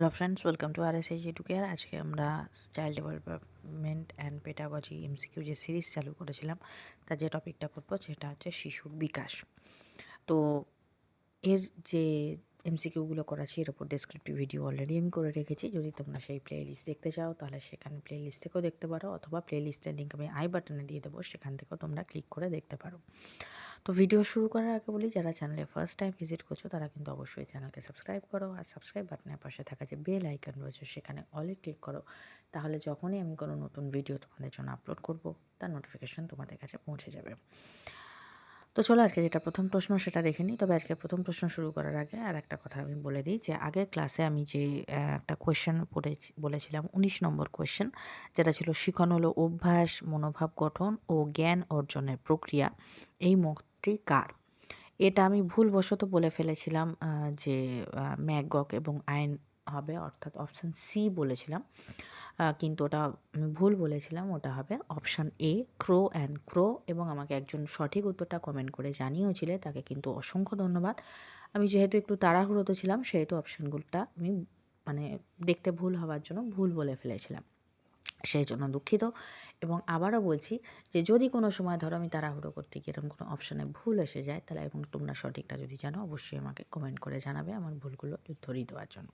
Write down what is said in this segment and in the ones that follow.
Hello friends welcome to R S H to care আজকে আমরা child development and pedagogy MCQ যে series চালু করেছিলাম, তার যে টপিকটা করব, সেটা হচ্ছে শিশুর বিকাশ। তো এর যে এমসিকিউগুলো করাছি, এর উপর ডেসক্রিপটিভ ভিডিও অলরেডি আমি করে রেখেছি। যদি তোমরা সেই প্লে লিস্ট দেখতে চাও, তাহলে সেখানে প্লে লিস্ট থেকেও দেখতে পারো, অথবা প্লে লিস্টের লিঙ্ক আমি আই বাটনে দিয়ে দেবো, সেখান থেকেও তোমরা ক্লিক করে দেখতে পারো। তো ভিডিও শুরু করার আগে বলি, যারা চ্যানেলে ফার্স্ট টাইম ভিজিট করছ, তারা কিন্তু অবশ্যই চ্যানেলকে সাবস্ক্রাইব করো, আর সাবস্ক্রাইব বাটনের পাশে থাকা যে বেল আইকন রয়েছে, সেখানে অলে ক্লিক করো। তাহলে যখনই আমি কোনো নতুন ভিডিও তোমাদের জন্য আপলোড করব, তার নোটিফিকেশান তোমাদের কাছে পৌঁছে যাবে। তো চলো আজকে যেটা প্রথম প্রশ্ন সেটা দেখে নিই। তবে আজকে প্রথম প্রশ্ন শুরু করার আগে আর একটা কথা আমি বলে দিই যে, আগের ক্লাসে আমি যে একটা কোয়েশ্চেন পড়েছি, বলেছিলাম উনিশ নম্বর কোয়েশ্চেন যেটা ছিল শিখন হলো অভ্যাস, মনোভাব গঠন ও জ্ঞান অর্জনের প্রক্রিয়া। এই মতটি কার? এটা আমি ভুলবশত বলে ফেলেছিলাম যে ম্যাগক এবং আইন হবে, অর্থাৎ অপশান সি বলেছিলাম। কিন্তু ওটা আমি ভুল বলেছিলাম, ওটা হবে অপশান এ ক্রো অ্যান্ড ক্রো এবং আমাকে একজন সঠিক উত্তরটা কমেন্ট করে জানিয়েওছিলে তাকে কিন্তু অসংখ্য ধন্যবাদ। আমি যেহেতু একটু তাড়াহুড়োতে ছিলাম, সেহেতু অপশানগুলোটা আমি মানে দেখতে ভুল হওয়ার জন্য ভুল বলে ফেলেছিলাম। সেই জন্য দুঃখিত। এবং আবারও বলছি যে যদি কোনো সময় ধরো আমি তাড়াহুড়ো করতে গিয়ে এরকম কোনো অপশানে ভুল এসে যায়, তাহলে এবং তোমরা সঠিকটা যদি জানো, অবশ্যই আমাকে কমেন্ট করে জানাবে আমার ভুলগুলো ধরিয়ে দেওয়ার জন্য।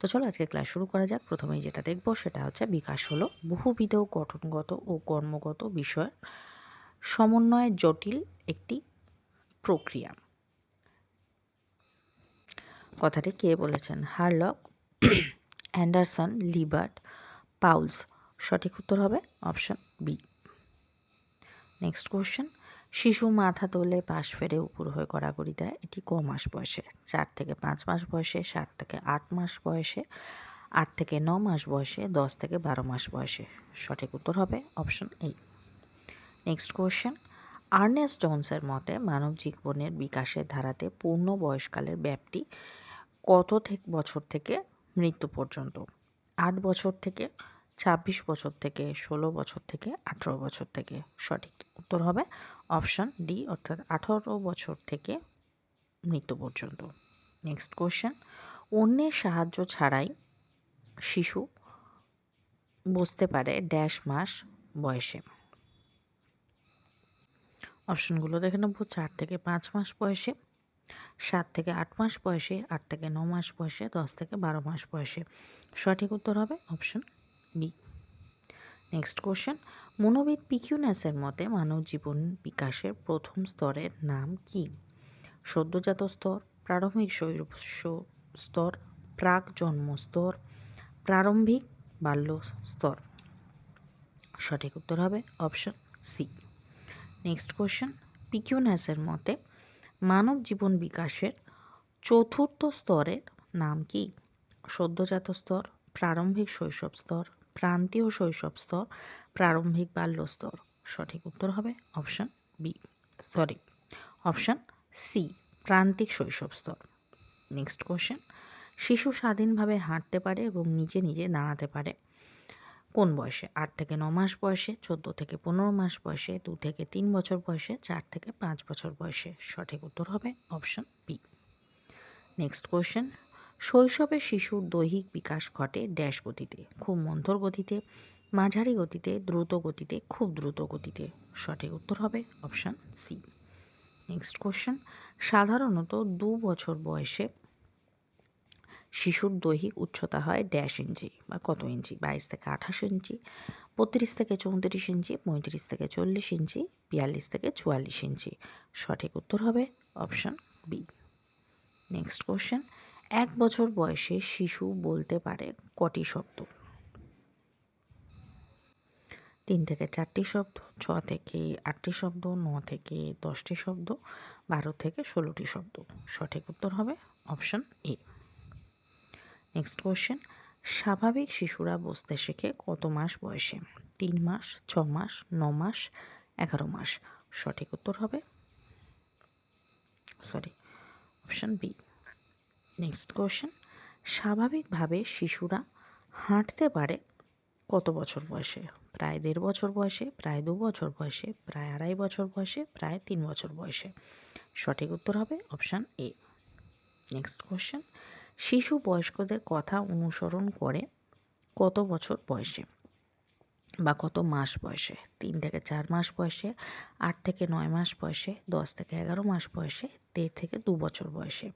তো চলো আজকে ক্লাস শুরু করা যাক। প্রথমেই যেটা দেখব সেটা হচ্ছে বিকাশ হলো বহুবিধ গঠনগত ও কর্মগত বিষয়ের সমন্বয়ে জটিল একটি প্রক্রিয়া। কথাটি কে বলেছেন? Hurlock, Anderson, Liebert, Pauls. সঠিক উত্তর হবে অপশান বি। নেক্সট কোশ্চেন শিশু মাথা তোলে পাশ ফেরে উপর হয়ে কড়াকড়ি দেয়। এটি ক মাস বয়সে? চার থেকে পাঁচ মাস বয়সে, সাত থেকে আট মাস বয়সে, আট থেকে ন মাস বয়সে, দশ থেকে বারো মাস বয়সে? সঠিক উত্তর হবে option A. Next question Ernest জোন্সের মতে মানব জীবনের বিকাশের ধারাতে পূর্ণ বয়সকালের ব্যাপ্তি কত থেকে বছর থেকে মৃত্যু পর্যন্ত? আট বছর থেকে ছাব্বিশ বছর থেকে ষোলো বছর থেকে আঠেরো বছর থেকে সঠিক উত্তর হবে অপশান ডি, অর্থাৎ আঠারো বছর থেকে মৃত্যু পর্যন্ত। নেক্সট কোশ্চেন অন্যের সাহায্য ছাড়াই শিশু বুঝতে পারে ড্যাশ মাস বয়সে। অপশনগুলো দেখে নেব, চার থেকে পাঁচ মাস বয়সে, সাত থেকে আট মাস বয়সে, আট থেকে ন মাস বয়সে, দশ থেকে বারো মাস বয়সে। সঠিক উত্তর হবে অপশন বি নেক্সট কোশ্চেন মনোবিদ পিকিউনাসের মতে মানব জীবন বিকাশের প্রথম স্তরের নাম কি? সদ্যজাত স্তর, প্রারম্ভিক শৈশব স্তর, প্রাক জন্ম স্তর, প্রারম্ভিক বাল্য স্তর। সঠিক উত্তর হবে অপশন সি নেক্সট কোশ্চেন পিকিউনাসের মতে মানব জীবন বিকাশের চতুর্থ স্তরের নাম কি? সদ্যজাত স্তর, প্রারম্ভিক শৈশব স্তর প্রান্তীয় শৈশব স্তর প্রারম্ভিক বাল্য স্তর সঠিক উত্তর হবে option B sorry option C প্রান্তিক শৈশব স্তর নেক্সট কোশ্চেন শিশু স্বাধীনভাবে হাঁটতে পারে এবং নিজে নিজে দাঁড়াতে পারে। কোন বয়সে? আট থেকে ন মাস বয়সে, চোদ্দ থেকে পনেরো মাস বয়সে, দু থেকে তিন বছর বয়সে, চার থেকে পাঁচ বছর বয়সে। সঠিক উত্তর হবে অপশন বি নেক্সট কোয়েশ্চেন শৈশবে শিশুর দৈহিক বিকাশ ঘটে ড্যাশ গতিতে খুব মন্থর গতিতে, মাঝারি গতিতে, দ্রুত গতিতে, খুব দ্রুত গতিতে। সঠিক উত্তর হবে অপশান সি নেক্সট কোশ্চেন সাধারণত দু বছর বয়সে শিশুর দৈহিক উচ্চতা হয় ড্যাশ ইঞ্চি বা কত ইঞ্চি? বাইশ থেকে আঠাশ ইঞ্চি, বত্রিশ থেকে চৌত্রিশ ইঞ্চি, পঁয়ত্রিশ থেকে চল্লিশ ইঞ্চি, বিয়াল্লিশ থেকে চুয়াল্লিশ ইঞ্চি। সঠিক উত্তর হবে অপশান বি নেক্সট কোশ্চেন এক বছর বয়সে শিশু বলতে পারে কটি শব্দ? তিন থেকে চারটি শব্দ, ছ থেকে আটটি শব্দ, ন থেকে দশটি শব্দ, বারো থেকে ষোলোটি শব্দ। সঠিক উত্তর হবে অপশান এ। নেক্সট কোয়েশ্চেন, স্বাভাবিক শিশুরা বসতে শেখে কত মাস বয়সে? তিন মাস, ছ মাস, ন মাস, এগারো মাস। সঠিক উত্তর হবে sorry, option B. Next question স্বাভাবিকভাবে শিশুরা হাঁটতে পারে কত বছর বয়সে? প্রায় দেড় বছর বয়সে, প্রায় দু বছর বয়সে, প্রায় আড়াই বছর বয়সে, প্রায় তিন বছর বয়সে। সঠিক উত্তর হবে অপশান এ নেক্সট কোয়েশ্চেন শিশু বয়স্কদের কথা অনুসরণ করে কত বছর বয়সে? বা কত মাস বয়সে? তিন থেকে চার মাস বয়সে, আট থেকে নয় মাস বয়সে, দশ থেকে এগারো মাস বয়সে, দেড় থেকে দু বছর বয়সে।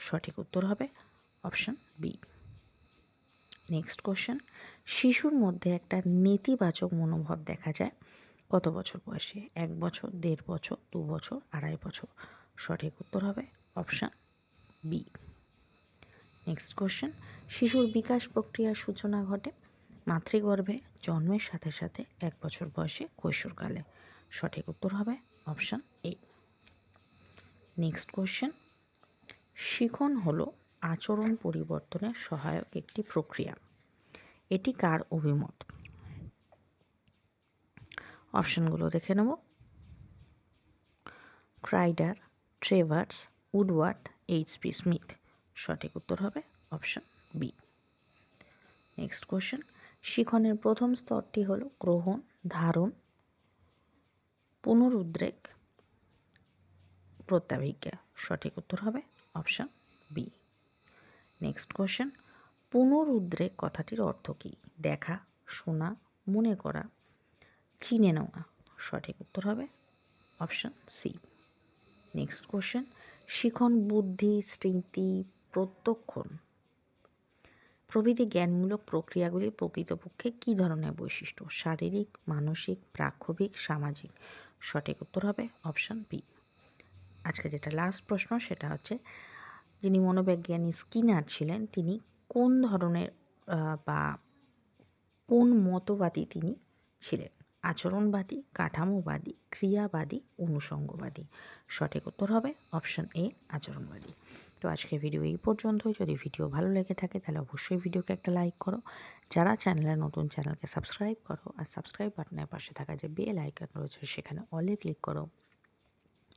সঠিক উত্তর হবে অপশন বি। নেক্সট কোশ্চেন, শিশুর মধ্যে একটা নেতিবাচক মনোভাব দেখা যায় কত বছর বয়সে? এক বছর, দেড় বছর, দু বছর, আড়াই বছর? সঠিক উত্তর হবে অপশান বি। নেক্সট কোশ্চেন, শিশুর বিকাশ প্রক্রিয়ার সূচনা ঘটে মাতৃগর্ভে, জন্মের সাথে সাথে এক বছর বয়সে কৈশোরকালে। সঠিক উত্তর হবে অপশান এ। নেক্সট কোশ্চেন শিখন হলো আচরণ পরিবর্তনের সহায়ক একটি প্রক্রিয়া। এটি কার অভিমত? অপশানগুলো দেখে নেব। Crider Travers Woodward HP Smith সঠিক উত্তর হবে অপশান বি। নেক্সট কোশ্চেন শিখনের প্রথম স্তরটি হলো গ্রহণ, ধারণ, পুনরুদ্রেক, প্রত্যাভিজ্ঞা। সঠিক উত্তর হবে অপশান বি নেক্সট কোশ্চেন পুনরুদ্রেক কথাটির অর্থ কী? দেখা, শোনা, মনে করা, চিনে নেওয়া। সঠিক উত্তর হবে অপশান সি নেক্সট কোশ্চেন শিখন, বুদ্ধি, স্মৃতি, প্রত্যক্ষণ। প্রভৃতি জ্ঞানমূলক প্রক্রিয়াগুলি প্রকৃতপক্ষে কী ধরনের বৈশিষ্ট্য? শারীরিক, মানসিক প্রাক্ষবিক সামাজিক। সঠিক উত্তর হবে অপশান বি আজকে যেটা লাস্ট প্রশ্ন সেটা হচ্ছে, যিনি মনোবিজ্ঞানী স্কিনার ছিলেন, তিনি কোন ধরনের বা কোন মতবাদী তিনি ছিলেন? আচরণবাদী, কাঠামোবাদী, ক্রিয়াবাদী, অনুষঙ্গবাদী? সঠিক উত্তর হবে অপশান এ আচরণবাদী। তো আজকে ভিডিও এই পর্যন্তই যদি ভিডিও ভালো লেগে থাকে, তাহলে অবশ্যই ভিডিওকে একটা লাইক করো। যারা চ্যানেলের নতুন চ্যানেলকে সাবস্ক্রাইব করো। আর সাবস্ক্রাইব বাটনের পাশে থাকা যে বেল আইকন রয়েছে, সেখানে অলে ক্লিক করো।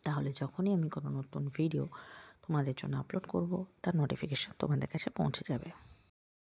তাহলে যখনই আমি কোনো নতুন ভিডিও তোমাদের জন্য আপলোড করব, তার নোটিফিকেশান তোমাদের কাছে পৌঁছে যাবে।